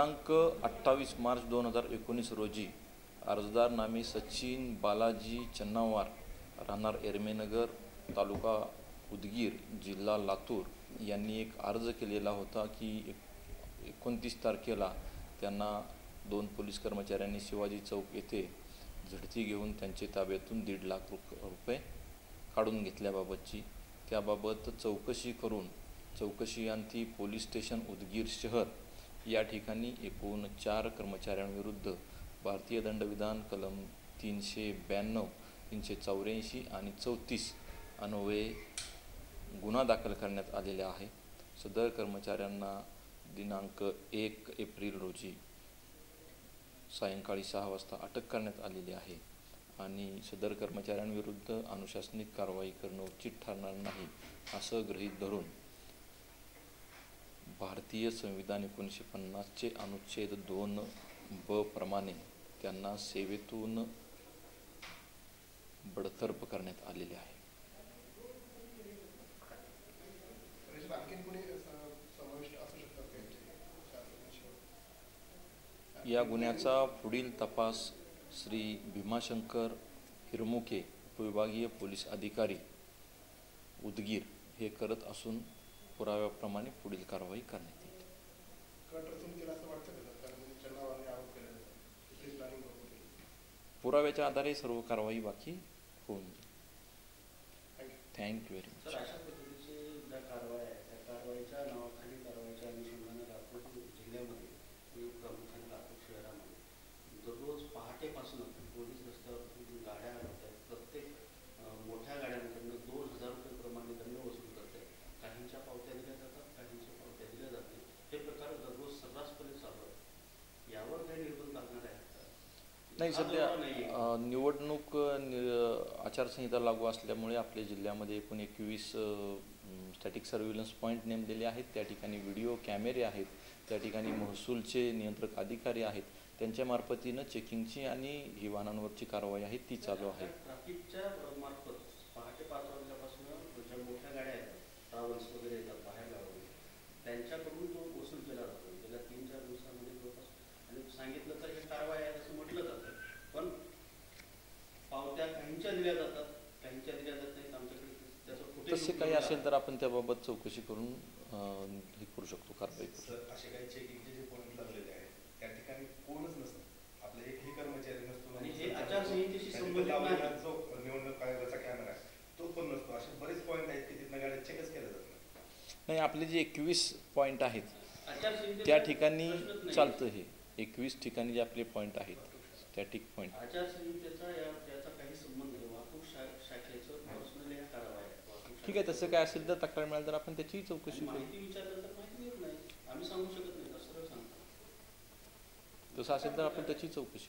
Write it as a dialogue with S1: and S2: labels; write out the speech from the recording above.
S1: आतंक अठ्ठावीस मार्च दोन हजार एकोणीस रोजी अर्जदार नामे सचिन बालाजी चन्नावार राहणार एरमेनगर तालुका उदगीर जिल्हा लातूर यांनी एक अर्ज केलेला होता की एक एकोणतीस तारखेला त्यांना दोन पोलीस कर्मचाऱ्यांनी शिवाजी चौक येथे झडती घेऊन त्यांचे ताब्यातून दीड लाख रुप रुपये काढून घेतल्याबाबतची. त्याबाबत चौकशी करून चौकशी अंती पोलीस स्टेशन उदगीर शहर या ठिकाणी एकूण चार कर्मचाऱ्यांविरुद्ध भारतीय दंडविधान कलम तीनशे ब्याण्णव तीनशे चौऱ्याऐंशी आणि चौतीस अन्वये गुन्हा दाखल करण्यात आलेला आहे. सदर कर्मचाऱ्यांना दिनांक एक एप्रिल रोजी सायंकाळी सहा वाजता अटक करण्यात आलेली आहे आणि सदर कर्मचाऱ्यांविरुद्ध अनुशासनिक कारवाई करणं उचित ठरणार नाही असं गृहीत धरून भारतीय संविधान एकोणीसशे पन्नासचे अनुच्छेद दोन ब प्रमाणे त्यांना सेवेतून बडतर्फ करण्यात आलेले आहे?
S2: शासनाशिवाय?
S1: या गुन्ह्याचा पुढील तपास श्री भीमाशंकर हिरमुके उपविभागीय पोलीस अधिकारी उदगीर हे करत असून पुराव्याप्रमाणे पुढील कारवाई करण्यात येईल. पुराव्याच्या आधारे सर्व कारवाई बाकी होऊन जाईल. थँक्यू व्हेरी मच
S3: सर अशा पद्धतीची ज्या कारवाया आहेत त्या कारवाईच्या नावाखाली कारवाईच्या अनुषंगाने लातूर जिल्ह्यामध्ये आणि प्रामुख्याने लातूर शहरामध्ये दररोज पहाटेपासून पोलीस रस्त्यावर गाड्या अडवत आहेत प्रत्येक अं, मोठ्या गाड्यांकडनं दोन हजार रुपये प्रमाणे दंड वसूल करत आहेत काहींच्या पावत्या दिल्या जातात काहींच्या पावत्या दिल्या जात नाही हे प्रकार दररोज सर्रासपणे चालू आहेत यावर काही निर्बंध लागणार आहेत का?
S1: नाही सध्या अ, निवडणूक अ, नि- आचारसंहिता लागू असल्यामुळे आपल्या जिल्ह्यामध्ये एकूण एकवीस स्टॅटिक सर्व्हिलन्स पॉईंट नेमलेले आहेत. त्या ठिकाणी व्हिडिओ कॅमेरे आहेत. त्या ठिकाणी महसूलचे नियंत्रक अधिकारी आहेत. त्यांच्या मार्फतीनं चेकिंगची आणि ही वाहनांवरची कारवाई आहे ती चालू आहे.
S3: ट्रॅफिकच्या मार्फत पहाटे पाच वाजल्यापासून ज्या मोठ्या गाड्या आहेत ट्रॅव्हल्स वगैरे येतात बाहेर गावामध्ये त्यांच्याकडून तो वसूल केला जातो गेल्या तीन चार दिवसामध्ये जवळपास आणि सांगितलं तर हे कारवाई आहे असं म्हटलं जातं पण पावत्या काहींच्या दिल्या जातात काहींच्या दिल्या जात नाहीत आमच्याकडे त्याचं footage
S1: तसे काही असेल. तर आपण त्याबाबत चौकशी करून हे करू शकतो कारवाई करू शकतो.
S4: सर असे काही चेकिंगचे जे पॉईंट लागलेले आहेत त्या ठिकाणी कोणच नसतं. आपले एकही कर्मचारी नसतो
S3: आणि हे आचारसंहितेशी
S4: त्यांनी
S3: संबंधित
S4: लावलेला
S3: नाही.
S4: जो निवडणूक आयोगाचा कॅमेरा आहे तो पण नसतो. असे बरेच पॉईंट आहेत की तिथनं गाड्या चेकच केल्या जात नाही
S1: नाही आपले जे एकवीस पॉईंट आहेत त्या ठिकाणी. चालतं हे. एकवीस ठिकाणी जे आपले पॉईंट आहेत स्टॅटिक पॉईंट
S3: आचारसंहितेचा या याचा काही संबंध नाही वाहतूक शा शाखेचं पर्सनल या कारवाई आहे वाहतूक
S1: ठीक आहे तसं काय असेल तर तक्रार मिळाली तर आपण त्याचीही चौकशी करू. तसं असेल तर आपण त्याची चौकशी